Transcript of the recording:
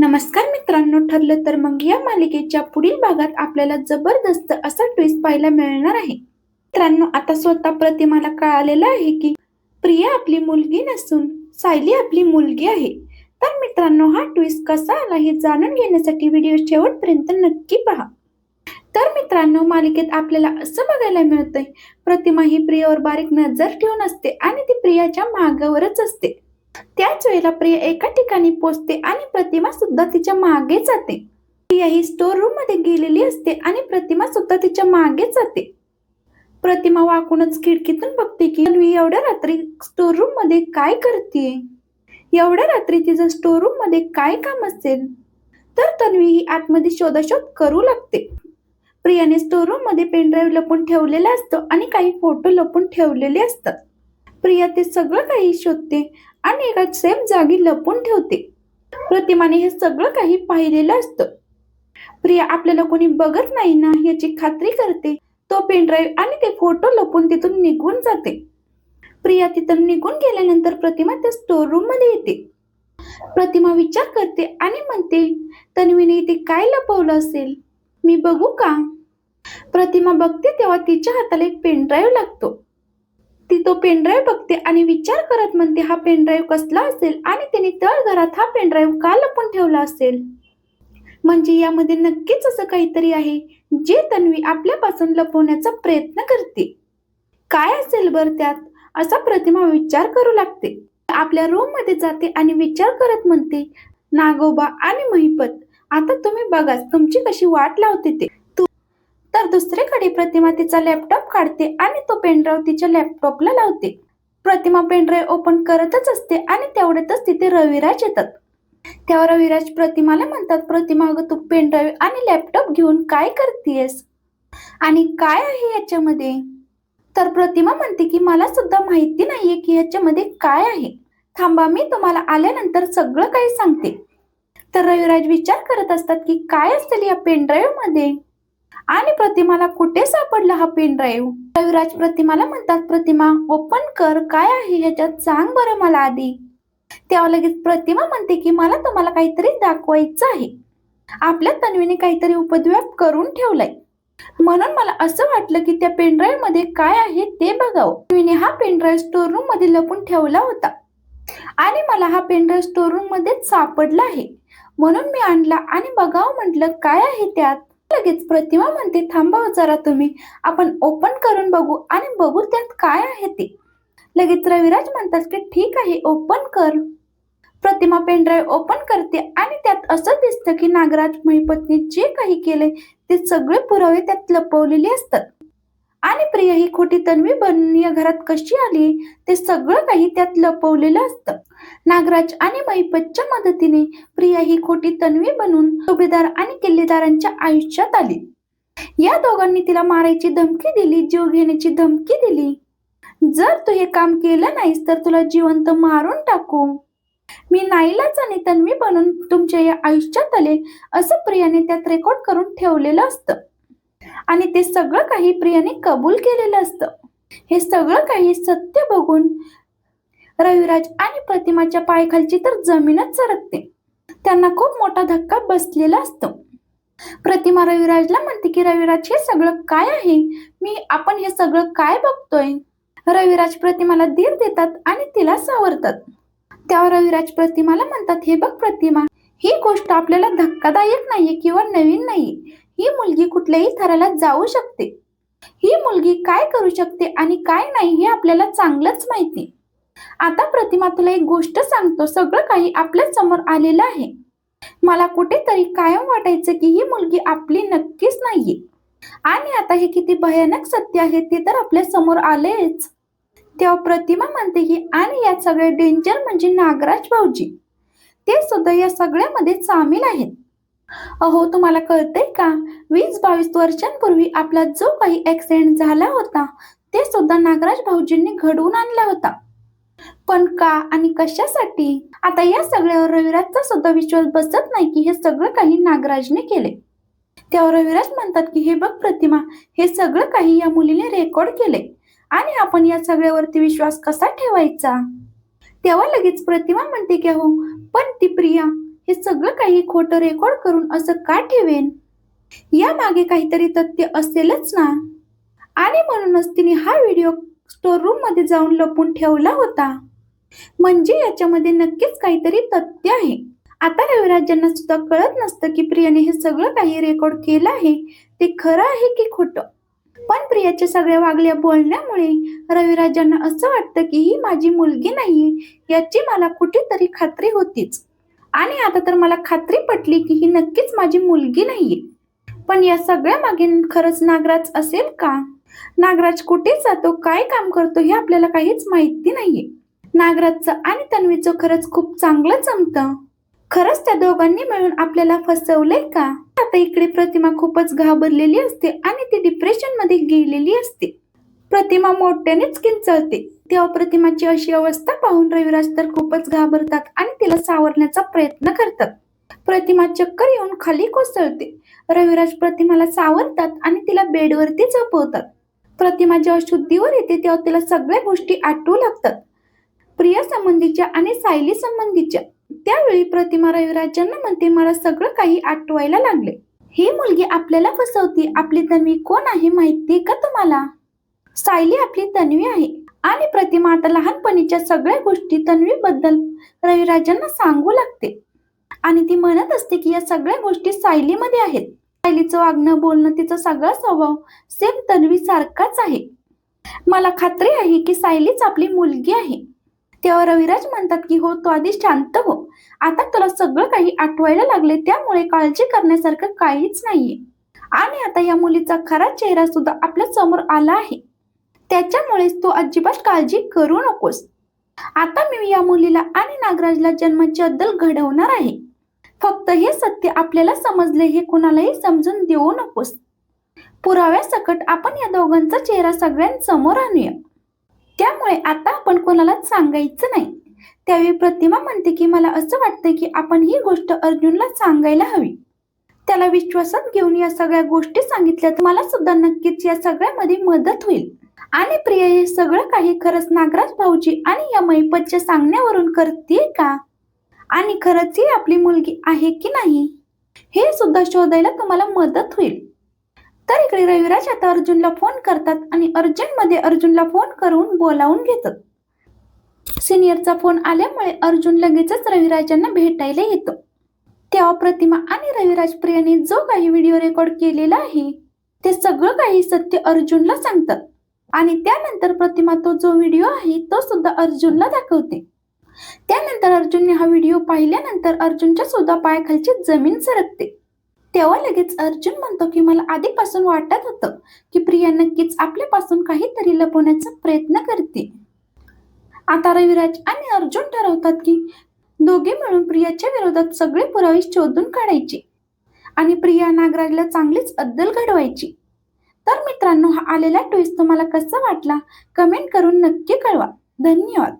नमस्कार मित्रांनो ठरलं तर मग या मालिकेच्या पुढील भागात आपल्याला जबरदस्त असा ट्विस्ट पाहायला मिळणार आहे. मित्रांनो आता स्वतः प्रतिमाला कळालेलं आहे की प्रिया आपली मुलगी नसून सायली आपली मुलगी आहे. तर मित्रांनो हा ट्विस्ट कसा आला हे जाणून घेण्यासाठी व्हिडिओ शेवटपर्यंत नक्की पहा. तर मित्रांनो मालिकेत आपल्याला असं बघायला मिळतंय प्रतिमा ही प्रियावर बारीक नजर ठेवून असते आणि ती प्रियाच्या मागावरच असते. त्याच वेळेला प्रिया एका ठिकाणी पोचते आणि प्रतिमा सुद्धा तिच्यामागे जाते. प्रिया ही स्टोर रूममध्ये गेलेली असते आणि प्रतिमा सुद्धा तिच्यामागे जाते. प्रतिमा वाकूनच खिडकीतून बघते की तन्वी एवढ्या रात्री स्टोर रूममध्ये काय करते एवढ्या रात्री तिचं स्टोर रूममध्ये काय काम असेल? तर तन्वी ही आतमध्ये शोधाशोध करू लागते. प्रियाने स्टोर रूममध्ये पेनड्राईव्ह लपून ठेवलेला असतो आणि काही फोटो लपून ठेवलेले असतात. प्रिया ते सगळं काही शोधते आणि एका सेफ जागी लपून ठेवते. प्रतिमाने हे सगळं काही पाहिलेलं असतं. प्रिया आपल्याला कोणी बघत नाही ना याची खात्री करते. तो पेनड्राईव्ह आणि ते फोटो लपून तिथून निघून जाते. प्रिया तिथून निघून गेल्यानंतर प्रतिमा त्या स्टोर रूममध्ये येते. प्रतिमा विचार करते आणि म्हणते तन्वीने इथे काय लपवलं असेल? मी बघू का? प्रतिमा बघते तेव्हा तिच्या हाताला एक पेनड्राईव्ह लागतो. ती तो पेनड्राईव्ह बघते आणि विचार करत म्हणते हा पेनड्राईव्ह कसला असेल? आणि तिने तळघरात हा पेनड्राईव्ह का लपून ठेवला असेल? म्हणजे यामध्ये नक्कीच असं काहीतरी आहे जे तन्वी आपल्यापासून लपवण्याचा प्रयत्न करते. काय असेल बर त्यात? असा प्रतिमा विचार करू लागते. आपल्या रूममध्ये जाते आणि विचार करत म्हणते नागोबा आणि महिपत आता तुम्ही बघा तुमची कशी वाट लावते ते. तर दुसरीकडे प्रतिमा तिचा लॅपटॉप काढते आणि तो पेनड्राईव्ह तिच्या लॅपटॉपला लावते. प्रतिमा पेनड्राईव्ह ओपन करतच असते आणि तेवढ्यातच तिथे रविराज येतात. तेव्हा रविराज प्रतिमाला म्हणतात प्रतिमा अगं तू पेनड्राईव्ह आणि लॅपटॉप घेऊन काय करतेस आणि काय आहे याच्यामध्ये? तर प्रतिमा म्हणते की मला सुद्धा माहिती नाहीये की याच्यामध्ये काय आहे. थांबा मी तुम्हाला आल्यानंतर सगळं काही सांगते. तर रविराज विचार करत असतात की काय असेल या पेनड्राईव्हमध्ये? आणि प्रतिमाला कुठे सापडला हा पेनड्राईव्ह? रविराज प्रतिमाला म्हणतात प्रतिमा ओपन कर. काय आहे ह्याच्यात? सांग बरं मला आधी. तेव्हा लगेच प्रतिमा म्हणते की मला तुम्हाला काहीतरी दाखवायचं आहे. आपल्या तन्वीने काहीतरी उपद्व्याप करून ठेवलाय. म्हणून मला असं वाटलं की त्या पेनड्राईव्हमध्ये काय आहे ते बघावं. तन्वीने हा पेनड्राईव्ह स्टोर रूममध्ये लपून ठेवला होता. आणि मला हा पेनड्राईव्ह स्टोर रूम मध्येच सापडला आहे. म्हणून मी आणला आणि बघावं म्हटलं काय आहे त्यात? लगेच प्रतिमा म्हणते थांबा जरा तुम्ही. आपण ओपन करून बघू आणि बघू त्यात काय आहे ते. लगेच रविराज म्हणतात की ठीक आहे ओपन कर. प्रतिमा पेनड्राईव्ह ओपन करते आणि त्यात असं दिसतं की नागराज महिपतने जे काही केलंय ते सगळे पुरावे त्यात लपवलेले असतात. आणि प्रिया ही खोटी तन्वी बनून या घरात कशी आली? ते सगळं काही त्यात लपवलेलं असतं. नागराज आणि महिपतच्या मदतीने प्रिया ही खोटी तन्वी बनून सुभेदार आणि किल्लेदारांच्या आयुष्यात आली. या दोघांनी तिला मारायची धमकी दिली जीव घेण्याची धमकी दिली. जर तू हे काम केलं नाहीस तर तुला जिवंत मारून टाकू. मी नाईलाच आणि तन्वी बनून तुमच्या या आयुष्यात आले असं प्रियाने त्यात रेकॉर्ड करून ठेवलेलं असतं. आणि ते सगळं काही प्रियाने कबूल केलेलं असतं. हे सगळं काही सत्य बघून रविराज आणि प्रतिमाच्या पायखालची तर जमीनच सरकते. त्यांना खूप मोठा धक्का बसलेला असतो. प्रतिमा रविराजला म्हणते की रविराज हे सगळं काय आहे? मी आपण हे सगळं काय बघतोय? रविराज प्रतिमाला धीर देतात आणि तिला सावरतात. त्यावर रविराज प्रतिमाला म्हणतात हे बघ प्रतिमा ही गोष्ट आपल्याला धक्कादायक नाहीये किंवा नवीन नाहीये. ही मुलगी कुठल्याही थराला जाऊ शकते. ही मुलगी काय करू शकते आणि काय नाही हे आपल्याला चांगलंच माहिती. आता प्रतिमा तुला एक गोष्ट सांगतो सगळं काही आपल्यासमोर आलेलं आहे. मला कुठेतरी कायम वाटायचं की ही मुलगी आपली नक्कीच नाहीये. आणि आता हे किती भयानक सत्य आहे ते तर आपल्यासमोर आलेच. तेव्हा प्रतिमा म्हणते की आणि यात सगळे डेंजर म्हणजे नागराज भाऊजी. ते सुद्धा या सगळ्यामध्ये सामील आहेत. अहो तुम्हाला कळतंय का? वीस बावीस वर्षांपूर्वी आपला जो काही ऍक्सिडेंट झाला होता ते सुद्धा नागराज भाऊजींनी घडवून आणला होता. पण का आणि कशासाठी? आता या सगळ्यावर रविराजचा सुद्धा विश्वास बसत नाही की हे सगळं काही नागराजने केले. तेव्हा रविराज म्हणतात की हे बघ प्रतिमा हे सगळं काही या मुलीने रेकॉर्ड केले आणि आपण या सगळ्यावरती विश्वास कसा ठेवायचा? तेव्हा लगेच प्रतिमा म्हणते की हो पण ती प्रिया हे सगळं काही खोटं रेकॉर्ड करून असं का ठेवेन? या मागे काहीतरी तथ्य असेलच ना? आणि म्हणूनच तिने हा व्हिडिओ स्टोर रूममध्ये जाऊन लपून ठेवला होता. म्हणजे याच्यामध्ये नक्कीच काहीतरी तथ्य आहे. आता रविराजांना सुद्धा कळत नसतं की प्रियाने हे सगळं काही रेकॉर्ड केलं आहे. ते खरं आहे की खोटं? पण प्रियाच्या सगळ्या वागल्या बोलण्यामुळे रविराजांना असं वाटतं की ही माझी मुलगी नाहीये याची मला कुठेतरी खात्री होतीच. आणि आता तर मला खात्री पटली की ही नक्कीच माझी मुलगी नाहीये. पण या सगळ्या मागे खरंच नागराज असेल का? नागराज कुठे जातो काय काम करतो हे आपल्याला काहीच माहिती नाहीये. नागराजचं आणि तन्वीचं खरंच खूप चांगलं जमतं. खरंच त्या दोघांनी मिळून आपल्याला फसवलंय का? आता इकडे प्रतिमा खूपच घाबरलेली असते आणि ती डिप्रेशनमध्ये गेलेली असते. प्रतिमा मोठ्यानेच किंचळते. तेव्हा प्रतिमाची अशी अवस्था पाहून रविराज तर खूपच घाबरतात आणि तिला सावरण्याचा प्रयत्न करतात. प्रतिमा चक्कर येऊन खाली कोसळते. रविराज प्रतिमाला सावरतात आणि तिला बेडवरती झोपवतात. प्रतिमा जेव्हा शुद्धीवर येते तेव्हा तिला सगळ्या गोष्टी आठवू लागतात. प्रिया संबंधीच्या आणि सायली संबंधीच्या. त्यावेळी प्रतिमा रविराजांना म्हणते मला सगळं काही आठवायला लागले. ही मुलगी आपल्याला फसवते. आपली तन्वी कोण आहे माहितीये का तुम्हाला? सायली आपली तन्वी आहे. आणि प्रतिमा आता लहानपणीच्या सगळ्या गोष्टी तन्वीबद्दल रविराजांना सांगू लागते. आणि ती म्हणत असते की या सगळ्या गोष्टी सायलीमध्ये आहेत. सायलीचं वागणं बोलणं तिचा सगळा स्वभाव सेम तन्वी सारखाच आहे. मला खात्री आहे की सायलीच आपली मुलगी आहे. तेव्हा रविराज म्हणतात की हो तो आधी शांत हो. आता तुला सगळं काही आठवायला लागले त्यामुळे काळजी करण्यासारखं काहीच नाहीये. आणि आता या मुलीचा खरा चेहरा सुद्धा आपल्यासमोर आला आहे. त्याच्यामुळेच तू अजिबात काळजी करू नकोस. आता मी या मुलीला आणि नागराजला जन्माची अद्दल घडवणार आहे. फक्त हे सत्य आपल्याला समजले हे कुणालाही समजून देऊ नकोस. पुराव्यासकट आपण या दोघांचा चेहरा सगळ्यांसमोर आणूया. त्यामुळे आता आपण कोणालाच सांगायचं नाही. त्यावेळी प्रतिमा म्हणते की मला असं वाटतं की आपण ही गोष्ट अर्जुनला सांगायला हवी. त्याला विश्वासात घेऊन या सगळ्या गोष्टी सांगितल्या तर मला सुद्धा नक्कीच या सगळ्यामध्ये मदत होईल. आणि प्रिया हे सगळं काही खरंच नागराज भाऊजी आणि या मैपतच्या सांगण्यावरून करते का? आणि खरंच ही आपली मुलगी आहे की नाही? हे सुद्धा शोधायला तुम्हाला मदत होईल. तर इकडे रविराज आता अर्जुनला फोन करतात आणि अर्जंटमध्ये अर्जुनला फोन करून बोलावून घेतात. सिनियरचा फोन आल्यामुळे अर्जुन लगेचच रविराजांना भेटायला येतो. तेव्हा प्रतिमा आणि रविराज प्रियाने जो काही व्हिडिओ रेकॉर्ड केलेला आहे ते सगळं काही सत्य अर्जुनला सांगतात. आणि त्यानंतर प्रतिमा तो जो व्हिडिओ आहे तो सुद्धा अर्जुनला दाखवते. त्यानंतर अर्जुनने हा व्हिडिओ पाहिल्यानंतर अर्जुनच्या सुद्धा पायाखालची जमीन सरकते. तेव्हा लगेच अर्जुन म्हणतो की मला आधीपासून वाटत होतं की प्रिया नक्कीच आपल्यापासून काहीतरी लपवण्याचा प्रयत्न करते. आता रविराज आणि अर्जुन ठरवतात की दोघे मिळून प्रियाच्या विरोधात सगळे पुरावे शोधून काढायचे आणि प्रिया नागराजला चांगलीच अद्दल घडवायची. तर मित्रांनो हा आलेला ट्विस्ट तुम्हाला कसा वाटला? कमेंट करून नक्की कळवा. धन्यवाद.